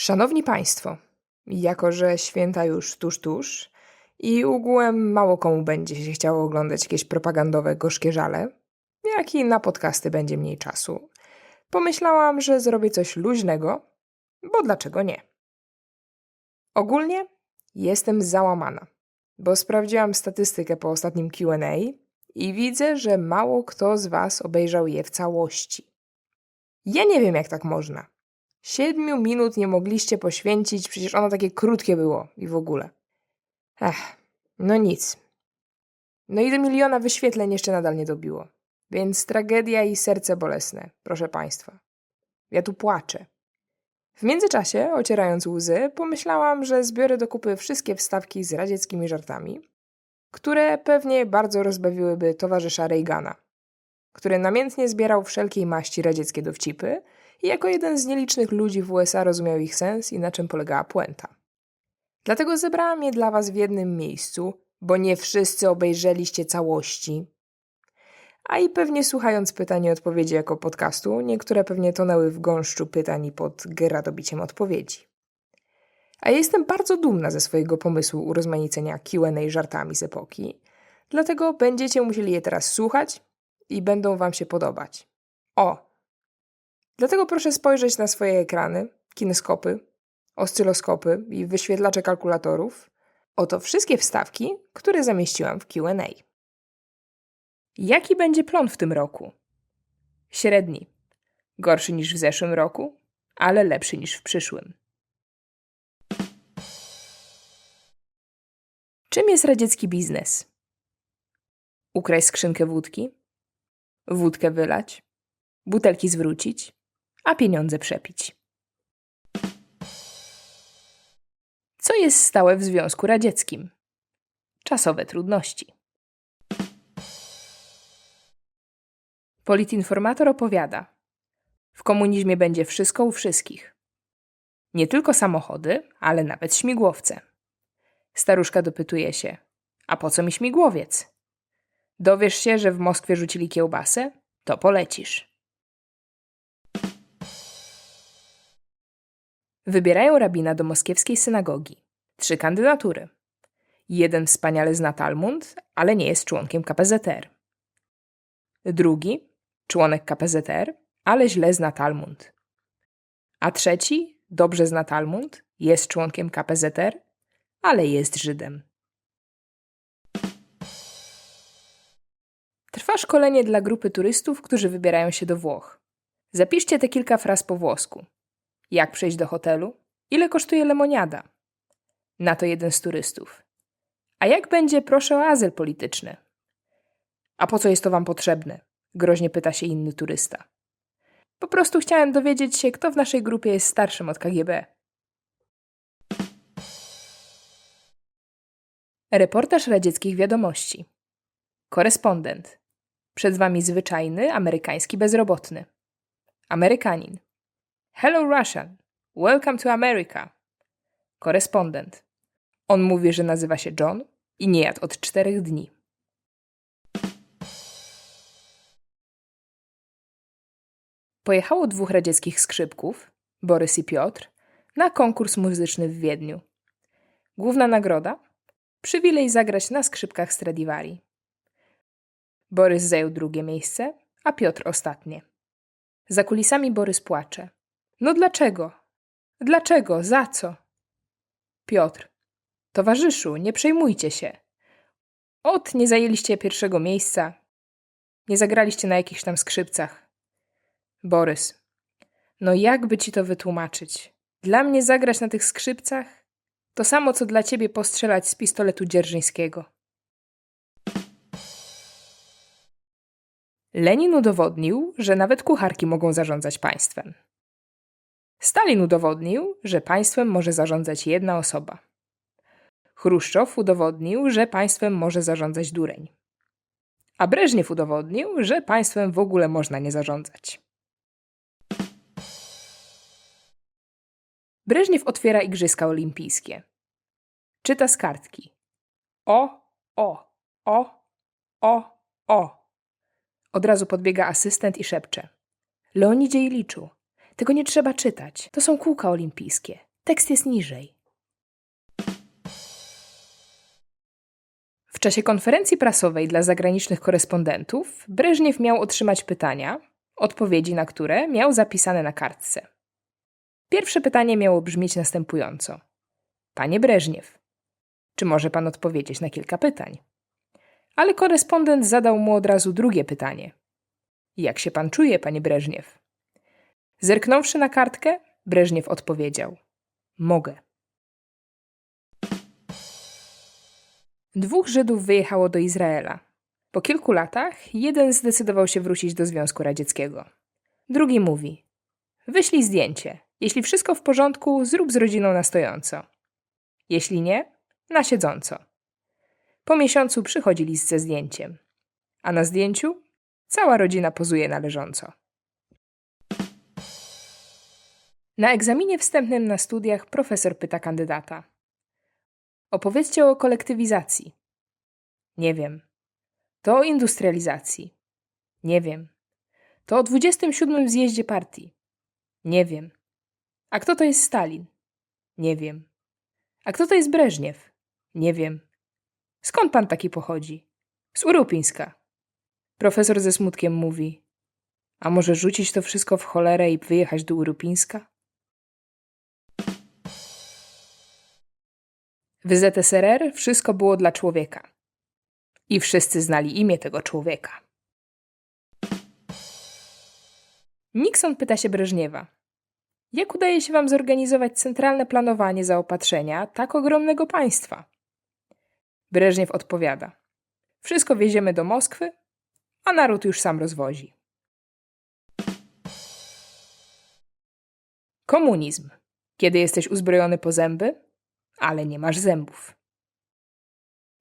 Szanowni Państwo, jako że święta już tuż, tuż i ogółem mało komu będzie się chciało oglądać jakieś propagandowe gorzkie żale, jak i na podcasty będzie mniej czasu, pomyślałam, że zrobię coś luźnego, bo dlaczego nie? Ogólnie jestem załamana, bo sprawdziłam statystykę po ostatnim QA i widzę, że mało kto z Was obejrzał je w całości. Ja nie wiem, jak tak można. Siedmiu minut nie mogliście poświęcić, przecież ono takie krótkie było i w ogóle. Ech, no nic. No i do miliona wyświetleń jeszcze nadal nie dobiło. Więc tragedia i serce bolesne, proszę Państwa. Ja tu płaczę. W międzyczasie, ocierając łzy, pomyślałam, że zbiorę do kupy wszystkie wstawki z radzieckimi żartami, które pewnie bardzo rozbawiłyby towarzysza Reagana, który namiętnie zbierał wszelkiej maści radzieckie dowcipy i jako jeden z nielicznych ludzi w USA rozumiał ich sens i na czym polegała puenta. Dlatego zebrałam je dla Was w jednym miejscu, bo nie wszyscy obejrzeliście całości. A i pewnie słuchając pytań i odpowiedzi jako podcastu, niektóre pewnie tonęły w gąszczu pytań i pod gradobiciem odpowiedzi. A ja jestem bardzo dumna ze swojego pomysłu urozmaicenia Q&A żartami z epoki, dlatego będziecie musieli je teraz słuchać i będą Wam się podobać. O! Dlatego proszę spojrzeć na swoje ekrany, kineskopy, oscyloskopy i wyświetlacze kalkulatorów. Oto wszystkie wstawki, które zamieściłam w QA. Jaki będzie plon w tym roku? Średni. Gorszy niż w zeszłym roku, ale lepszy niż w przyszłym. Czym jest radziecki biznes? Ukraść skrzynkę wódki, wódkę wylać, butelki zwrócić, a pieniądze przepić. Co jest stałe w Związku Radzieckim? Czasowe trudności. Politinformator opowiada: W komunizmie będzie wszystko u wszystkich. Nie tylko samochody, ale nawet śmigłowce. Staruszka dopytuje się: A po co mi śmigłowiec? Dowiesz się, że w Moskwie rzucili kiełbasę? To polecisz. Wybierają rabina do moskiewskiej synagogi. Trzy kandydatury. Jeden wspaniale zna Talmud, ale nie jest członkiem KPZR. Drugi, członek KPZR, ale źle zna Talmud. A trzeci, dobrze zna Talmud, jest członkiem KPZR, ale jest Żydem. Trwa szkolenie dla grupy turystów, którzy wybierają się do Włoch. Zapiszcie te kilka fraz po włosku. Jak przejść do hotelu? Ile kosztuje lemoniada? Na to jeden z turystów. A jak będzie proszę o azyl polityczny? A po co jest to wam potrzebne? Groźnie pyta się inny turysta. Po prostu chciałem dowiedzieć się, kto w naszej grupie jest starszym od KGB. Reportaż radzieckich wiadomości. Korespondent. Przed wami zwyczajny amerykański bezrobotny. Amerykanin. Hello Russian. Welcome to America. Korespondent. On mówi, że nazywa się John i nie jadł od czterech dni. Pojechało dwóch radzieckich skrzypków, Borys i Piotr, na konkurs muzyczny w Wiedniu. Główna nagroda? Przywilej zagrać na skrzypkach Stradivari. Borys zajął drugie miejsce, a Piotr ostatnie. Za kulisami Borys płacze. No dlaczego? Dlaczego? Za co? Piotr. Towarzyszu, nie przejmujcie się. Ot, nie zajęliście pierwszego miejsca. Nie zagraliście na jakichś tam skrzypcach. Borys. No jakby ci to wytłumaczyć? Dla mnie zagrać na tych skrzypcach? To samo, co dla ciebie postrzelać z pistoletu dzierżyńskiego. Lenin udowodnił, że nawet kucharki mogą zarządzać państwem. Stalin udowodnił, że państwem może zarządzać jedna osoba. Chruszczow udowodnił, że państwem może zarządzać dureń. A Breżniew udowodnił, że państwem w ogóle można nie zarządzać. Breżniew otwiera Igrzyska Olimpijskie. Czyta z kartki. O, o, o, o, o. Od razu podbiega asystent i szepcze. Leonidzie Iliczu, tego nie trzeba czytać. To są kółka olimpijskie. Tekst jest niżej. W czasie konferencji prasowej dla zagranicznych korespondentów Breżniew miał otrzymać pytania, odpowiedzi na które miał zapisane na kartce. Pierwsze pytanie miało brzmieć następująco: Panie Breżniew, czy może pan odpowiedzieć na kilka pytań? Ale korespondent zadał mu od razu drugie pytanie: Jak się pan czuje, panie Breżniew? Zerknąwszy na kartkę, Breżniew odpowiedział: Mogę. Dwóch Żydów wyjechało do Izraela. Po kilku latach jeden zdecydował się wrócić do Związku Radzieckiego. Drugi mówi: Wyślij zdjęcie. Jeśli wszystko w porządku, zrób z rodziną na stojąco. Jeśli nie, na siedząco. Po miesiącu przychodzi list ze zdjęciem, a na zdjęciu cała rodzina pozuje na Na egzaminie wstępnym na studiach profesor pyta kandydata: Opowiedzcie o kolektywizacji. Nie wiem. To o industrializacji. Nie wiem. To o 27 zjeździe partii. Nie wiem. A kto to jest Stalin? Nie wiem. A kto to jest Breżniew? Nie wiem. Skąd pan taki pochodzi? Z Urupińska. Profesor ze smutkiem mówi: A może rzucić to wszystko w cholerę i wyjechać do Urupińska? W ZSRR wszystko było dla człowieka. I wszyscy znali imię tego człowieka. Nixon pyta się Breżniewa: Jak udaje się wam zorganizować centralne planowanie zaopatrzenia tak ogromnego państwa? Breżniew odpowiada: Wszystko wieziemy do Moskwy, a naród już sam rozwozi. Komunizm. Kiedy jesteś uzbrojony po zęby, ale nie masz zębów.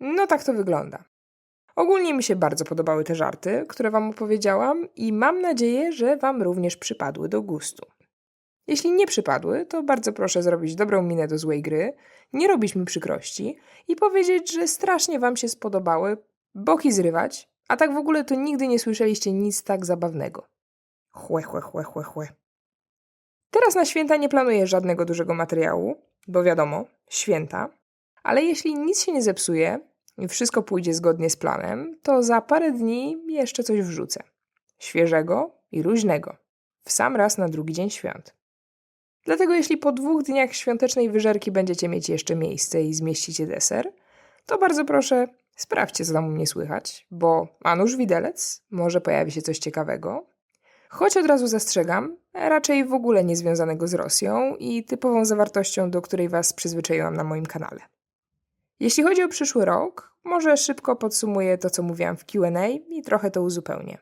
No tak to wygląda. Ogólnie mi się bardzo podobały te żarty, które Wam opowiedziałam, i mam nadzieję, że Wam również przypadły do gustu. Jeśli nie przypadły, to bardzo proszę zrobić dobrą minę do złej gry, nie robić mi przykrości i powiedzieć, że strasznie Wam się spodobały, boki zrywać, a tak w ogóle to nigdy nie słyszeliście nic tak zabawnego. Chłe, chłe, chłe, chłe, chłe. Teraz na święta nie planuję żadnego dużego materiału, bo wiadomo, święta, ale jeśli nic się nie zepsuje i wszystko pójdzie zgodnie z planem, to za parę dni jeszcze coś wrzucę. Świeżego i luźnego. W sam raz na drugi dzień świąt. Dlatego jeśli po dwóch dniach świątecznej wyżerki będziecie mieć jeszcze miejsce i zmieścicie deser, to bardzo proszę, sprawdźcie, co tam u mnie słychać, bo a nuż widelec, może pojawi się coś ciekawego, Choć od razu zastrzegam, raczej w ogóle niezwiązanego z Rosją i typową zawartością, do której Was przyzwyczaiłam na moim kanale. Jeśli chodzi o przyszły rok, może szybko podsumuję to, co mówiłam w QA i trochę to uzupełnię.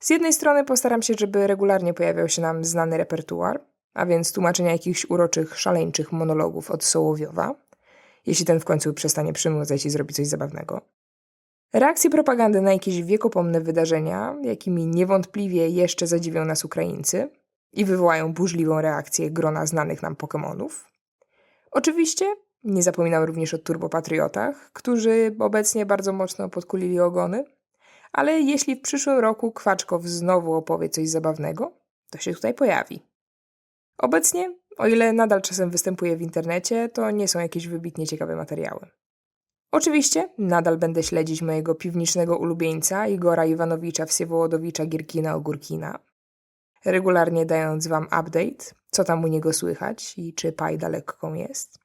Z jednej strony postaram się, żeby regularnie pojawiał się nam znany repertuar, a więc tłumaczenia jakichś uroczych, szaleńczych monologów od Sołowiowa, jeśli ten w końcu przestanie przynudzać i zrobi coś zabawnego. Reakcje propagandy na jakieś wiekopomne wydarzenia, jakimi niewątpliwie jeszcze zadziwią nas Ukraińcy i wywołają burzliwą reakcję grona znanych nam Pokémonów. Oczywiście nie zapominam również o turbopatriotach, którzy obecnie bardzo mocno podkulili ogony, ale jeśli w przyszłym roku Kwaczkow znowu opowie coś zabawnego, to się tutaj pojawi. Obecnie, o ile nadal czasem występuje w internecie, to nie są jakieś wybitnie ciekawe materiały. Oczywiście nadal będę śledzić mojego piwnicznego ulubieńca Igora Iwanowicza Wsiewołodowicza Gierkina Ogórkina, regularnie dając wam update, co tam u niego słychać i czy pajda lekką jest.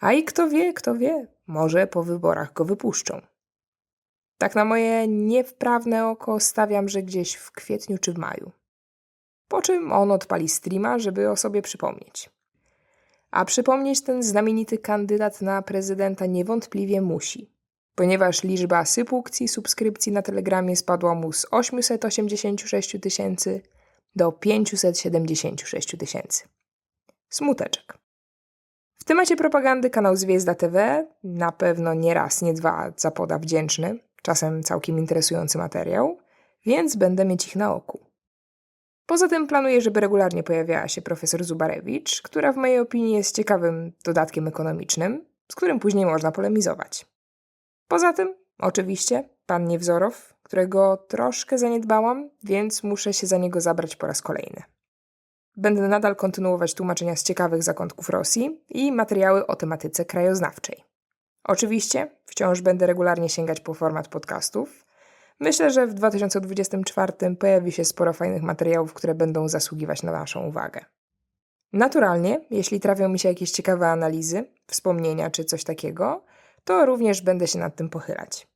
A i kto wie, kto wie, może po wyborach go wypuszczą. Tak na moje niewprawne oko stawiam, że gdzieś w kwietniu czy w maju. Po czym on odpali streama, żeby o sobie przypomnieć. A przypomnieć ten znamienity kandydat na prezydenta niewątpliwie musi, ponieważ liczba sypukcji subskrypcji na Telegramie spadła mu z 886 tysięcy do 576 tysięcy. Smuteczek. W temacie propagandy kanał Zwiezda TV na pewno nie raz, nie dwa zapoda wdzięczny, czasem całkiem interesujący materiał, więc będę mieć ich na oku. Poza tym planuję, żeby regularnie pojawiała się profesor Zubarewicz, która w mojej opinii jest ciekawym dodatkiem ekonomicznym, z którym później można polemizować. Poza tym, oczywiście, pan Niewzorow, którego troszkę zaniedbałam, więc muszę się za niego zabrać po raz kolejny. Będę nadal kontynuować tłumaczenia z ciekawych zakątków Rosji i materiały o tematyce krajoznawczej. Oczywiście wciąż będę regularnie sięgać po format podcastów. Myślę, że w 2024 pojawi się sporo fajnych materiałów, które będą zasługiwać na Waszą uwagę. Naturalnie, jeśli trafią mi się jakieś ciekawe analizy, wspomnienia czy coś takiego, to również będę się nad tym pochylać.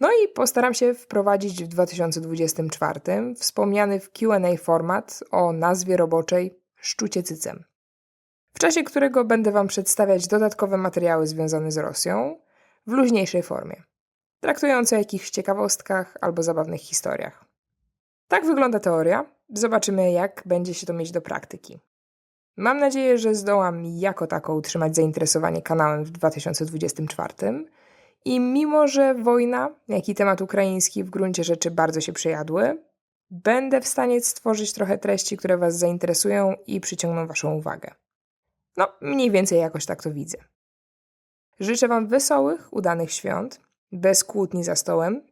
No i postaram się wprowadzić w 2024 wspomniany w QA format o nazwie roboczej Szczucie cycem, w czasie którego będę Wam przedstawiać dodatkowe materiały związane z Rosją w luźniejszej formie, traktujące o jakichś ciekawostkach albo zabawnych historiach. Tak wygląda teoria. Zobaczymy, jak będzie się to mieć do praktyki. Mam nadzieję, że zdołam jako tako utrzymać zainteresowanie kanałem w 2024 i mimo, że wojna, jak i temat ukraiński w gruncie rzeczy bardzo się przejadły, będę w stanie stworzyć trochę treści, które Was zainteresują i przyciągną Waszą uwagę. No, mniej więcej jakoś tak to widzę. Życzę Wam wesołych, udanych świąt, bez kłótni za stołem,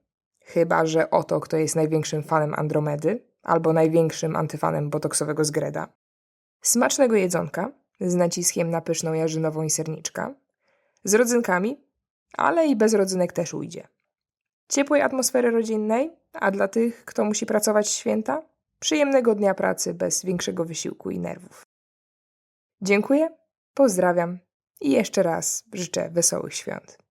chyba że oto kto jest największym fanem Andromedy albo największym antyfanem botoksowego zgreda. Smacznego jedzonka z naciskiem na pyszną jarzynową i serniczka, z rodzynkami, ale i bez rodzynek też ujdzie. Ciepłej atmosfery rodzinnej, a dla tych, kto musi pracować święta, przyjemnego dnia pracy bez większego wysiłku i nerwów. Dziękuję, pozdrawiam i jeszcze raz życzę wesołych świąt.